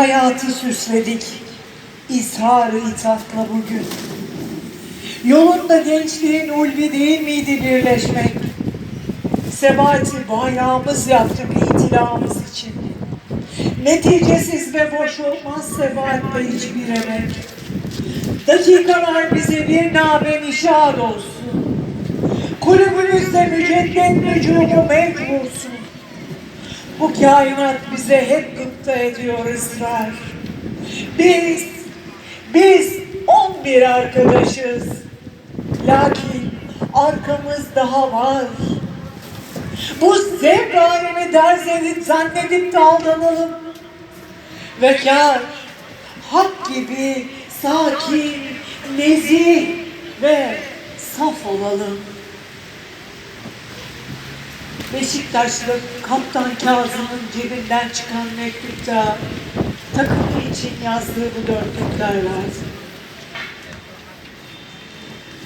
Hayatı süsledik. İshar ithafla bugün. Yolunda gençliğin ulvi değil miydi birleşmek? Sebati bayrağımız yaptık itilamız için. Neticesiz ve boş olmaz sebatle hiçbir emek. Dakikalar bize bir nabe nişad olsun. Kulübümüzde müceddet nücumu mevcutsun. Bu kainat bize hep gıpta ediyor ısrar. Biz, biz on bir arkadaşız. Lakin arkamız daha var. Bu zevk alemi ders edip zannedip de aldanalım. Ve kâr, hak gibi sakin, nezih ve saf olalım. Beşiktaşlı Kaptan Kazım'ın cebinden çıkan mektupta takımı için yazdığı bu dörtlükler vardı.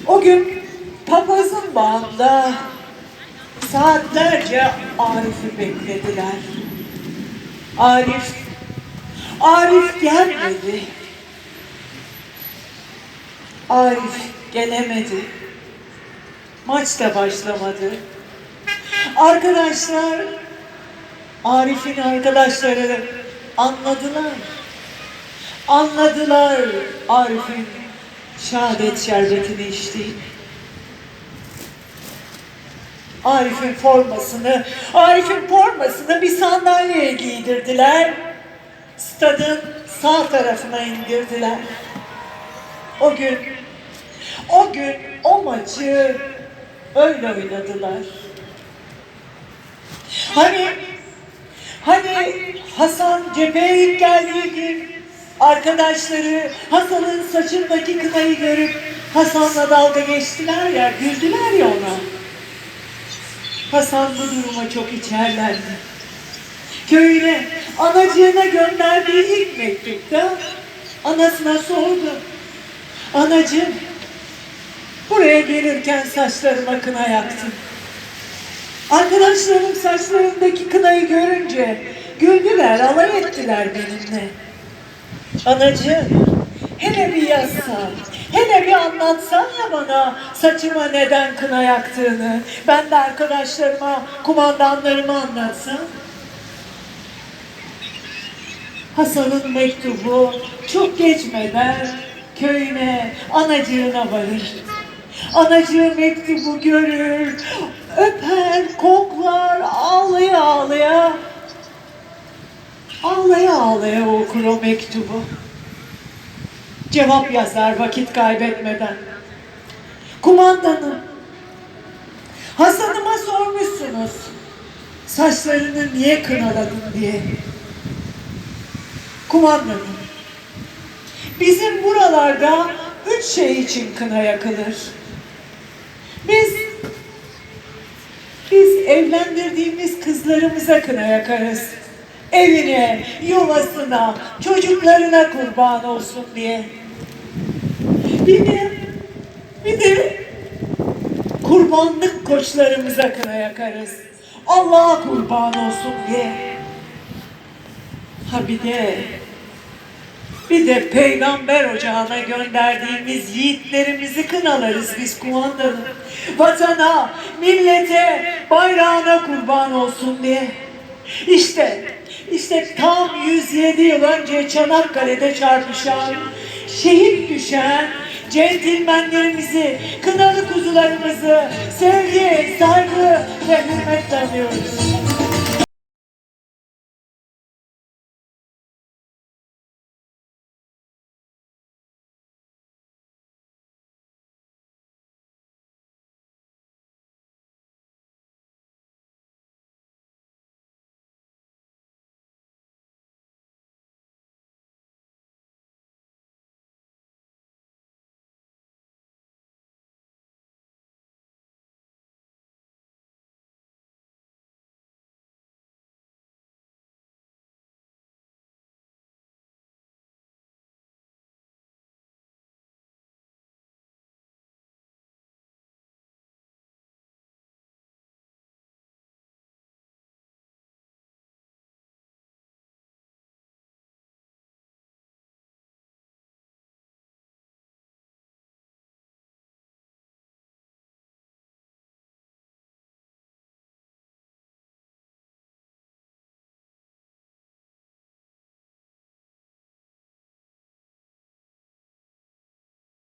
O gün papazın bağında saatlerce Arif'i beklediler. Arif, Arif gelmedi. Arif gelemedi. Maç da başlamadı. Arkadaşlar, Arif'in arkadaşları anladılar. Anladılar Arif'in şehadet şerbetini içtiğini. Arif'in formasını, Arif'in formasını bir sandalyeye giydirdiler. Stadın sağ tarafına indirdiler. O gün, o gün o maçı öyle oynadılar. Hani, hani Hasan cepheye ilk geldiği gün arkadaşları Hasan'ın saçındaki kınayı görüp Hasan'la dalga geçtiler ya, güldüler ya ona. Hasan bu duruma çok içerlendi. Köyüne, anacığına gönderdiği ilk mektupta anasına sordu. Anacığım, buraya gelirken saçlarıma kına yaktım. Arkadaşlarım saçlarındaki kınayı görünce güldüler, alay ettiler benimle. Anacığım, hele bir yazsan, hele bir anlatsan ya bana saçıma neden kına yaktığını. Ben de arkadaşlarıma, kumandanlarıma anlatsam. Hasan'ın mektubu çok geçmeden köyüne, anacığına varır. Anacığı mektubu görür, öper, koklar, ağlaya ağlaya. Ağlaya ağlaya okur o mektubu. Cevap yazar vakit kaybetmeden. Kumandanım, Hasan'ıma sormuşsunuz. Saçlarını niye kınaladın diye. Kumandanım, bizim buralarda üç şey için kına yakılır. Biz, biz evlendirdiğimiz kızlarımıza kına yakarız. Evine, yuvasına, çocuklarına kurban olsun diye. Bir de, bir de kurbanlık koçlarımıza kına yakarız. Allah'a kurban olsun diye. Ha bir de bir de peygamber ocağına gönderdiğimiz yiğitlerimizi kınalarız biz kumandanım. Vatana, millete, bayrağına kurban olsun diye. İşte, işte tam 107 yıl önce Çanakkale'de çarpışan, şehit düşen centilmenlerimizi, kınalı kuzularımızı sevgi, saygı ve hürmetle anıyoruz.